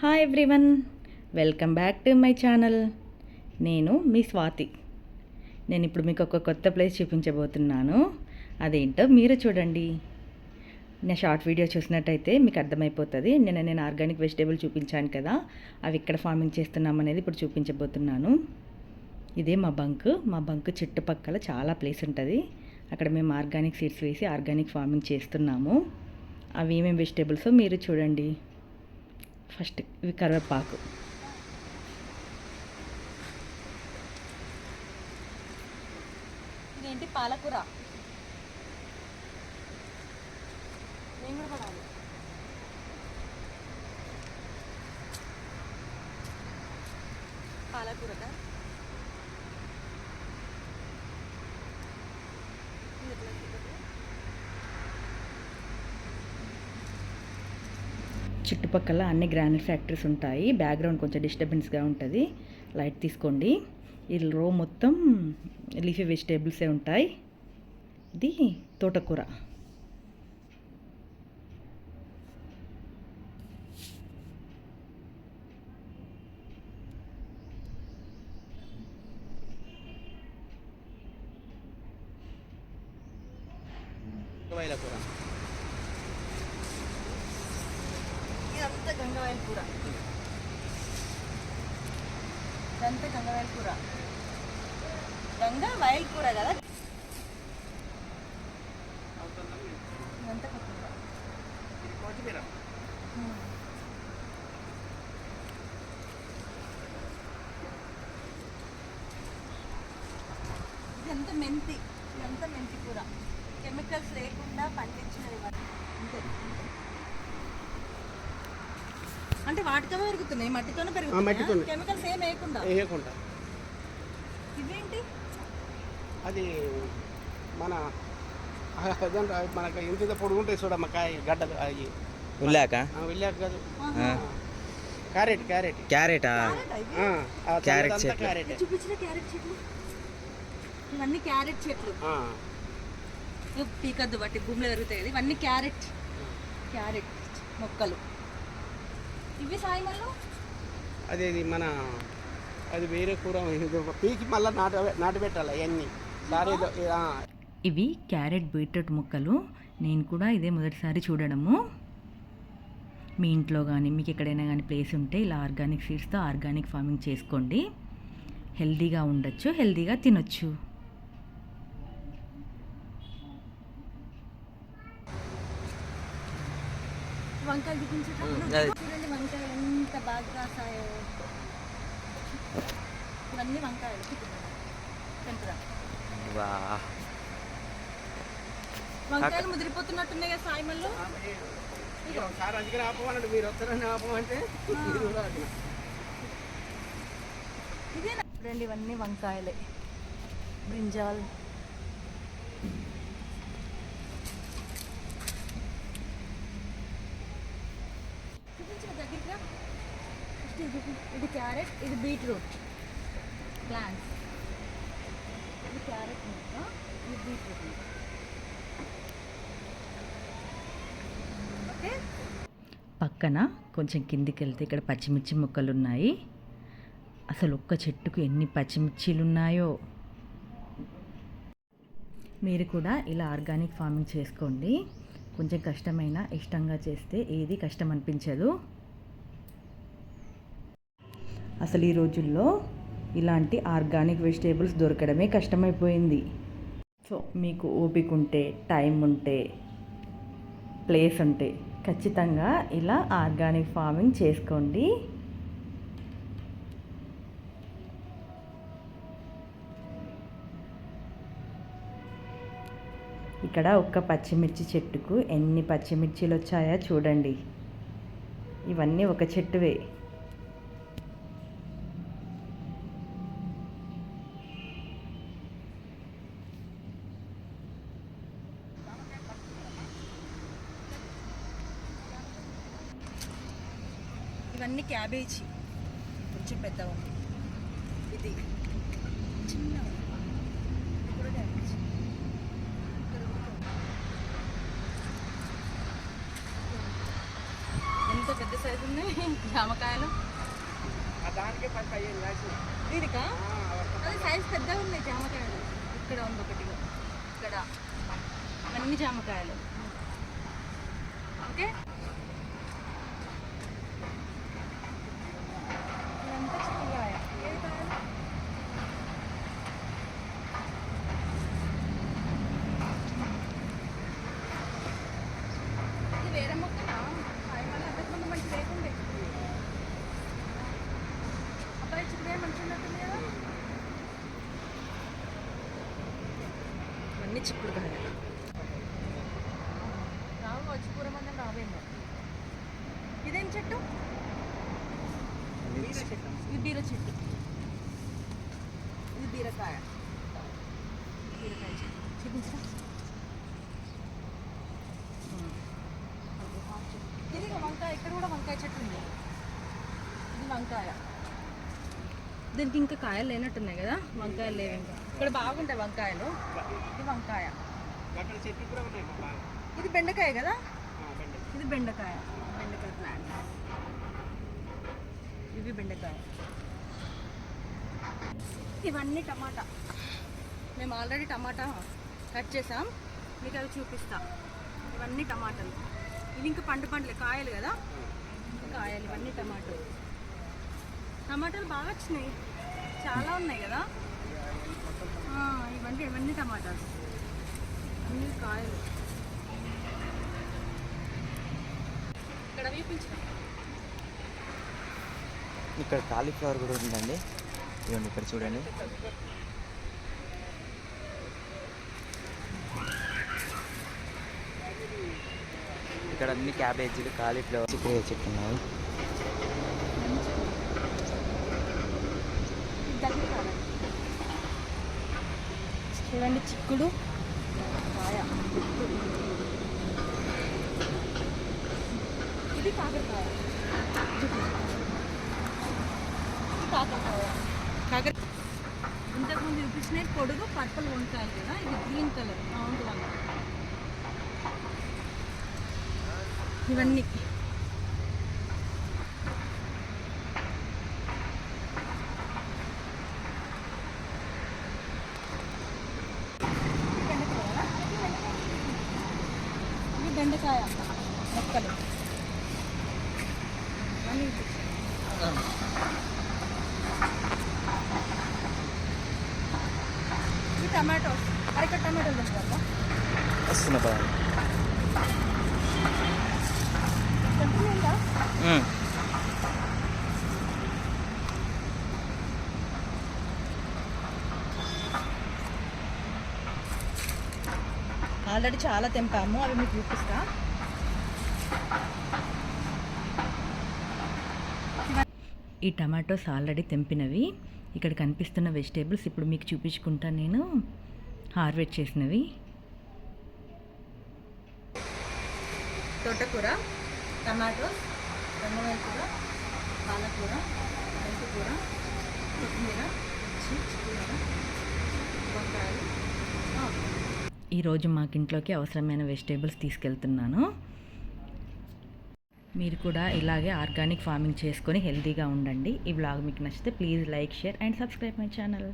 Hi everyone welcome back to my channel నేను మీ స్వాతి. నేను ఇప్పుడు మీకు ఒక కొత్త ప్లేస్ చూపించబోతున్నాను. అదేంటో మీరు చూడండి. నా షార్ట్ వీడియో చూసినట్టయితే మీకు అర్థమైపోతుంది. నిన్న నేను ఆర్గానిక్ వెజిటేబుల్ చూపించాను కదా. అవి ఇక్కడ ఫార్మింగ్ చేస్తున్నాం అనేది ఇప్పుడు చూపించబోతున్నాను. ఇదే మా బంక్ మా బంక్ చుట్టుపక్కల చాలా ప్లేస్ ఉంటుంది. అక్కడ మేము ఆర్గానిక్ సీడ్స్ వేసి ఆర్గానిక్ ఫార్మింగ్ చేస్తున్నాము. అవి ఏమేమి వెజిటేబుల్స్ మీరు చూడండి. ఫస్ట్ ఇవి కరివేపాకు. ఇదేంటి పాలకూర? నేను కూడా పడాలి పాలకూర చుట్టుపక్కల అన్ని గ్రానైట్ ఫ్యాక్టరీస్ ఉంటాయి. బ్యాక్గ్రౌండ్ కొంచెం డిస్టర్బెన్స్గా ఉంటుంది. లైట్ తీసుకోండి. ఈ రో మొత్తం లీఫీ వెజిటేబుల్సే ఉంటాయి. ఇది తోటకూర. కూర. ఇదంతా గంగవాయల కూర. ఇదంతా గంగవాయల కూర. గంగా కూర కదా? ఇదంతా కొత్తిమీర. ఇదంతా మెంతి. ఇదంతా మెంతి కూర. కెమికల్స్ లేకుండా పండించినవి అంతే. అంటే వాటితోనే పెరుగుతున్నాయి మట్టితోనే మట్టితోనే. పెరుగుతున్నాయి? కెమికల్స్ ఏం వేయకుండా? వేయకుండా. ఇవేంటి? అది మన అదంటే మనకు ఇంత పొడుగు ఉంటాయి చూడమ్మ కాయ గడ్డలు అవి. ఉల్లాక? ఆ, వెళ్ళాక కాదు. ఆ. Carrot carrot. క్యారెటా? క్యారెట్ ఇవి? ఆ, ఆ క్యారెట్ తెల్లదంతా చెట్లు. క్యారెట్. చూపించిన క్యారెట్ చెట్లు? ఇవన్నీ క్యారెట్ చెట్లు. ఆ, ఇవి పీకద్దు బట్టి భూమిలో పెరుగుతాయి కదా ఇవన్నీ క్యారెట్. క్యారెట్ మొక్కలు. ఇవి అది ఇది మన అది వేరే కూర పీకి మళ్ళీ నాట నాటి పెట్టాలి అవన్నీ. సారీ ఇవి క్యారెట్ బీట్రూట్ ముక్కలు. నేను కూడా ఇదే మొదటిసారి చూడడము. మీ ఇంట్లో కానీ మీకు ఎక్కడైనా కానీ ప్లేస్ ఉంటే ఇలా ఆర్గానిక్ సీడ్స్తో ఆర్గానిక్ ఫార్మింగ్ చేసుకోండి. హెల్తీగా ఉండొచ్చు హెల్తీగా తినొచ్చు. వంకాయలు. చూడండి ఎంత బాగా కాసాయో. ఇవన్నీ వంకాయలు. ముదిరిపోతున్నట్టున్నాయి కదా సాయిమల్లో సార్ అందుకని ఆపమన్నాడు. మీరు వస్తారని ఆపమంటే. ఇదేనా? చూడండి ఇవన్నీ వంకాయలే. బ్రింజాల్ చూపించు దగ్గరికి రా. ఫస్ట్ ఇది ఇది క్యారెట్ ఇది బీట్రూట్. ప్లాంట్స్ ఇది క్యారెట్ ముక్క ఇది బీట్రూట్ ముక్క. ఓకే? పక్కన కొంచెం కిందికి వెళ్తే ఇక్కడ పచ్చిమిర్చి మొక్కలు ఉన్నాయి అసలు ఒక్క చెట్టుకు ఎన్ని పచ్చిమిర్చీలు ఉన్నాయో మీరు కూడా ఇలా ఆర్గానిక్ ఫార్మింగ్ చేసుకోండి. కొంచెం కష్టమైన ఇష్టంగా చేస్తే ఏది కష్టం అనిపించదు అసలు ఈ రోజుల్లో ఇలాంటి ఆర్గానిక్ వెజిటేబుల్స్ దొరకడమే కష్టమైపోయింది. సో మీకు ఓపిక ఉంటే టైం ఉంటే ప్లేస్ ఉంటే ఖచ్చితంగా ఇలా ఆర్గానిక్ ఫార్మింగ్ చేసుకోండి. ఇక్కడ ఒక్క పచ్చిమిర్చి చెట్టుకు ఎన్ని పచ్చిమిర్చిలు వచ్చాయో చూడండి. ఇవన్నీ ఒక చెట్టువే. ఇవన్నీ క్యాబేజీ. కొంచెం పెద్ద ఉంది. ఇది చిన్న ఉంది. కూడా క్యాబేజీ. ఎంత పెద్ద సైజు ఉన్నాయి జామకాయలు? దానికే. అదే సైజ్ పెద్దగా ఉన్నాయి జామకాయలు. ఇక్కడ ఉంది ఒకటి. ఇక్కడ. అవన్నీ జామకాయలు. ఓకే ఇదంతా చిక్కుడుకాయ ఏది కాయలు ఇది వేరే మొక్కనా కాయ మళ్ళీ అంతకుముందు మంచి లేకుండే అబ్బాయి చిక్కుడుకాయ మంచిగా ఉన్నట్టుంది కదా రావు వచ్చి కూర మందం రావేమో. ఇదేం చెట్టు. ఇది బీర చెట్టు. ఇది బీరకాయ. బీరకాయ చెట్టు. చూపించరా ఇది ఇక వంకాయ ఇక్కడ కూడా వంకాయ చెట్టు ఉంది ఇది వంకాయ దీనికి ఇంకా కాయలు లేనట్టున్నాయి కదా వంకాయలు లేవు ఇంకా. ఇక్కడ బాగుంటాయి వంకాయలు. ఇది వంకాయ. ఇది బెండకాయ కదా? ఇది బెండకాయ. బెండకాయ ప్లాంట్ ఇవి బెండకాయ. ఇవన్నీ టమాటా. మేము ఆల్రెడీ టమాటా కట్ చేసాం. మీకు అవి చూపిస్తా. ఇవన్నీ టమాటాలు. ఇవి ఇంకా పండు పండ్లే కాయలు కదా? కాయలు ఇవన్నీ టమాటాలు. టమాటాలు బాగా వచ్చినాయి. చాలా ఉన్నాయి కదా? ఇవన్నీ ఇవన్నీ టమాటాలు. అన్ని కాయలు. ఇక్కడ చూపించిన ఇక్కడ కాలీఫ్లవర్ కూడా ఉందండి. ఇదిగోండి ఇక్కడ చూడండి. ఇక్కడ అన్ని క్యాబేజీలు కాలీఫ్లవర్ చిక్కుడు చెప్తున్నాను చూడండి చిక్కుడు. కాయ. ఇది కాకరకాయ. కాకరకాయ. కాకర ఇంతకుముందు చూపించినవి పొడుగు పర్పుల్ వంకాయలు కదా ఇది గ్రీన్ కలర్ రౌండ్ వంకాయ ఇవన్నీ ఇది బెండకాయ మొక్కలు టమాటో అరక టమాటోలు తెచ్చుకోవా వస్తున్న. ఆల్రెడీ చాలా తెంపాము అవి మీకు చూపిస్తా. ఈ టమాటోస్ ఆల్రెడీ తెంపినవి. ఇక్కడ కనిపిస్తున్న వెజిటేబుల్స్ ఇప్పుడు మీకు చూపించుకుంటా నేను. హార్వెస్ట్ చేసినవి. తోటకూర టమాటోస్ కూర పాలకూర మెంతికూర కొత్తిమీర వంకాయలు. ఈరోజు మాకింట్లోకి అవసరమైన వెజిటేబుల్స్ తీసుకెళ్తున్నాను. మీరు కూడా ఇలాగే ఆర్గానిక్ ఫార్మింగ్ చేసుకొని హెల్తీగా ఉండండి. ఈ బ్లాగ్ మీకు నచ్చితే please like share and subscribe my channel.